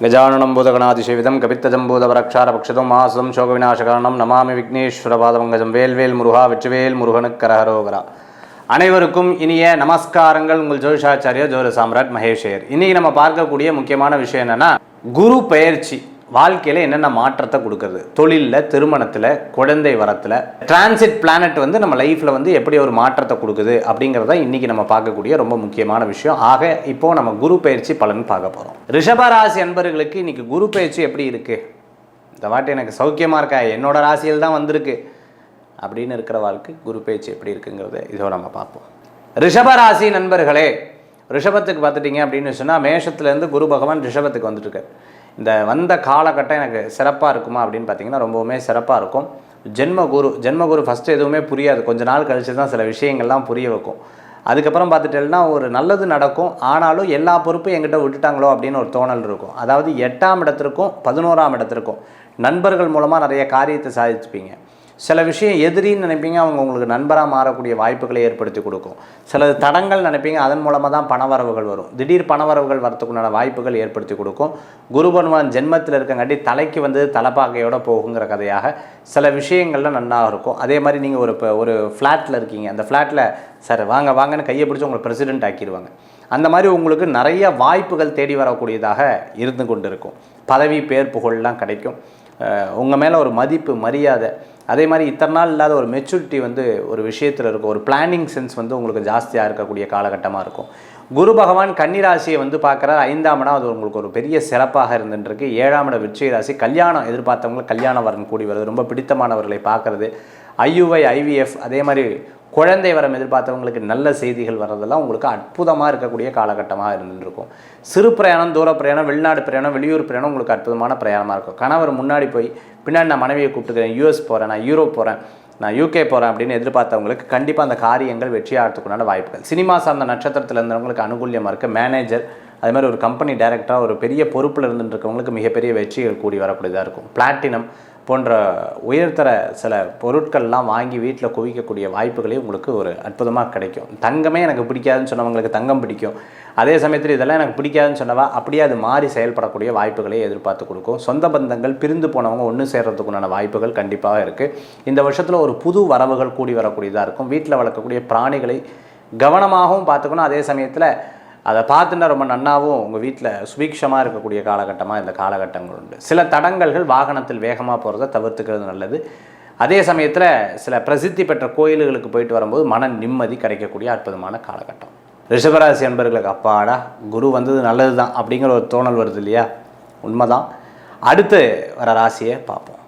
கஜானனம் பூதகணாதிசேவிதம் கபித்தஜம்பூதவரக்ஷாரபக்ஷதம் மாசம் சோகவிநாசகாரணம் நமாமி விக்னேஸ்வரபாதவங்கஜம் வேல்வேல் முருகா வெற்றிவேல் முருகனுக்கு கரஹரோகரா அனைவருக்கும் இனிய நமஸ்காரங்கள். உங்கள் ஜோதிஷாச்சாரியா ஜோதி சாம்ராட் மகேஷேர் இன்னைக்கு நம்ம பார்க்கக்கூடிய முக்கியமான விஷயம் என்னன்னா குரு பயிற்சி வாழ்க்கையில் என்னென்ன மாற்றத்தை கொடுக்குறது தொழிலில் திருமணத்தில் குழந்தை வரத்தில். டிரான்சிட் பிளானட் வந்து நம்ம லைஃப்பில் வந்து எப்படி ஒரு மாற்றத்தை கொடுக்குது அப்படிங்கிறத இன்றைக்கி நம்ம பார்க்கக்கூடிய ரொம்ப முக்கியமான விஷயம். ஆக இப்போது நம்ம குரு பயிற்சி பலன் பார்க்க போகிறோம் ரிஷபராசி அன்பர்களுக்கு இன்றைக்கி குரு பயிற்சி எப்படி இருக்குது இந்த வாட்டி எனக்கு சௌக்கியமாக இருக்கா? என்னோட ராசியில் தான் வந்திருக்கு. அப்படின்னு இருக்கிற வாழ்க்கை குரு பயிற்சி எப்படி இருக்குங்கிறத இதோ நம்ம பார்ப்போம். ரிஷபராசி நண்பர்களே ரிஷபத்துக்கு பார்த்துட்டிங்க அப்படின்னு சொன்னால் மேஷத்துலேருந்து குரு பகவான் ரிஷபத்துக்கு வந்துட்டுருக்கார். இந்த வந்த காலகட்டம் எனக்கு சிறப்பாக இருக்குமா அப்படின்னு பார்த்தீங்கன்னா ரொம்பவுமே சிறப்பாக இருக்கும். ஜென்மகுரு ஜென்மகுரு ஃபஸ்ட்டு எதுவுமே புரியாது. கொஞ்ச நாள் கழிச்சு தான் சில விஷயங்கள்லாம் புரிய வைக்கும். அதுக்கப்புறம் பார்த்துட்டேன்னா ஒரு நல்லது நடக்கும். ஆனாலும் எல்லா பொறுப்பும் எங்கிட்ட விட்டுட்டாங்களோ அப்படின்னு ஒரு தோணல் இருக்கும். அதாவது எட்டாம் இடத்திற்கும் பதினோராம் இடத்திற்கும் நண்பர்கள் மூலமாக நிறைய காரியத்தை சாதிச்சுப்பீங்க. சில விஷயம் எதிரின்னு நினைப்பீங்க அவங்க உங்களுக்கு நண்பராக மாறக்கூடிய வாய்ப்புகளை ஏற்படுத்தி கொடுக்கும். சில தடங்கள் நினைப்பீங்க அதன் மூலமாக தான் பணவரவுகள் வரும். திடீர் பணவரவுகள் வரத்துக்குண்டான வாய்ப்புகள் ஏற்படுத்தி கொடுக்கும். குரு பகவான் ஜென்மத்தில் இருக்கங்காட்டி தலைக்கு வந்து தலைப்பாகையோட போகுங்கிற கதையாக சில விஷயங்கள்லாம் நன்னாக இருக்கும். அதே மாதிரி நீங்கள் ஒரு இப்போ ஒரு ஃப்ளாட்டில் இருக்கீங்க. அந்த ஃப்ளாட்டில் சார் வாங்க வாங்கன்னு கையை பிடிச்சி உங்களை பிரசிடென்ட் ஆக்கிடுவாங்க அந்த மாதிரி உங்களுக்கு நிறைய வாய்ப்புகள் தேடி வரக்கூடியதாக இருந்து கொண்டு இருக்கும் பதவி பேர் புகழ்லாம் கிடைக்கும். உங்கள் மேலே ஒரு மதிப்பு மரியாதை அதே மாதிரி இத்தனை நாள் இல்லாத ஒரு மெச்சூரிட்டி வந்து ஒரு விஷயத்தில் இருக்கும். ஒரு பிளானிங் சென்ஸ் வந்து உங்களுக்கு ஜாஸ்தியாக இருக்கக்கூடிய காலகட்டமாக இருக்கும். குரு பகவான் கன்னிராசியை வந்து பார்க்குறாரு. ஐந்தாம் இடம் அது உங்களுக்கு ஒரு பெரிய சிறப்பாக இருந்துருக்கு ஏழாம் இடம் விச்சய ராசி. கல்யாணம் எதிர்பார்த்தவங்களுக்கு கல்யாணம் வரன் கூடி வருது. ரொம்ப பிடித்தமானவர்களை பார்க்குறது. ஐயுஐ ஐவிஎஃப் அதே மாதிரி குழந்தை வரம் எதிர்பார்த்தவங்களுக்கு நல்ல செய்திகள் வர்றதெல்லாம் உங்களுக்கு அற்புதமாக இருக்கக்கூடிய காலகட்டமாக இருந்துருக்கும். சிறு பிரயாணம் தூர பிரயாணம் வெளிநாடு பிரயாணம் வெளியூர் பிரயாணம் உங்களுக்கு அற்புதமான பிரயாணமாக இருக்கும். கணவர் முன்னாடி போய் பின்னாடி நான் மனைவியை கூப்பிட்டுக்கிறேன் யூஎஸ் போகிறேன் நான் யூரோப் போகிறேன் நான் யூகே போகிறேன் அப்படின்னு எதிர்பார்த்தவங்களுக்கு கண்டிப்பாக அந்த காரியங்கள் வெற்றியாகிறதுக்குண்டான வாய்ப்புகள். சினிமா சார்ந்த நட்சத்திரத்தில் இருந்தவங்களுக்கு அனுகூலியமாக இருக்குது மேனேஜர் அது மாதிரி ஒரு கம்பெனி டைரக்டராக ஒரு பெரிய பொறுப்பில் இருந்துட்டு இருக்கவங்களுக்கு மிகப்பெரிய வெற்றிகள் கூடி வரக்கூடியதாக இருக்கும். பிளாட்டினம் போன்ற உயர்தர சில பொருட்கள்லாம் வாங்கி வீட்டில் குவிக்கக்கூடிய வாய்ப்புகளே உங்களுக்கு ஒரு அற்புதமாக கிடைக்கும். தங்கமே எனக்கு பிடிக்காதுன்னு சொன்னவங்களுக்கு தங்கம் பிடிக்கும். அதே சமயத்தில் இதெல்லாம் எனக்கு பிடிக்காதுன்னு சொன்னவா அப்படியே அது மாறி செயல்படக்கூடிய வாய்ப்புகளை எதிர்பார்த்து கொடுக்கும். சொந்த பந்தங்கள் பிரிந்து போனவங்க ஒன்று சேர்கிறதுக்குண்டான வாய்ப்புகள் கண்டிப்பாக இருக்குது இந்த வருஷத்தில் ஒரு புது வரவுகள் கூடி வரக்கூடியதாக இருக்கும். வீட்டில் வளர்க்கக்கூடிய பிராணிகளை கவனமாகவும் பார்த்துக்கணும். அதே சமயத்தில் அதை பார்த்துன்னா ரொம்ப நன்னாவும் உங்கள் வீட்டில் சுபீக்ஷமாக இருக்கக்கூடிய காலகட்டமாக இந்த காலகட்டங்கள் உண்டு. சில தடங்கல்கள் வாகனத்தில் வேகமாக போகிறத தவிர்த்துக்கிறது நல்லது. அதே சமயத்தில் சில பிரசித்தி பெற்ற கோயில்களுக்கு போயிட்டு வரும்போது மன நிம்மதி கிடைக்கக்கூடிய அற்புதமான காலகட்டம். ரிஷபராசி அன்பர்களுக்கு அப்பாடா குரு வந்தது நல்லது தான் அப்படிங்கிற ஒரு தோணல் வருது இல்லையா? உண்மைதான். அடுத்து வர ராசியை பார்ப்போம்.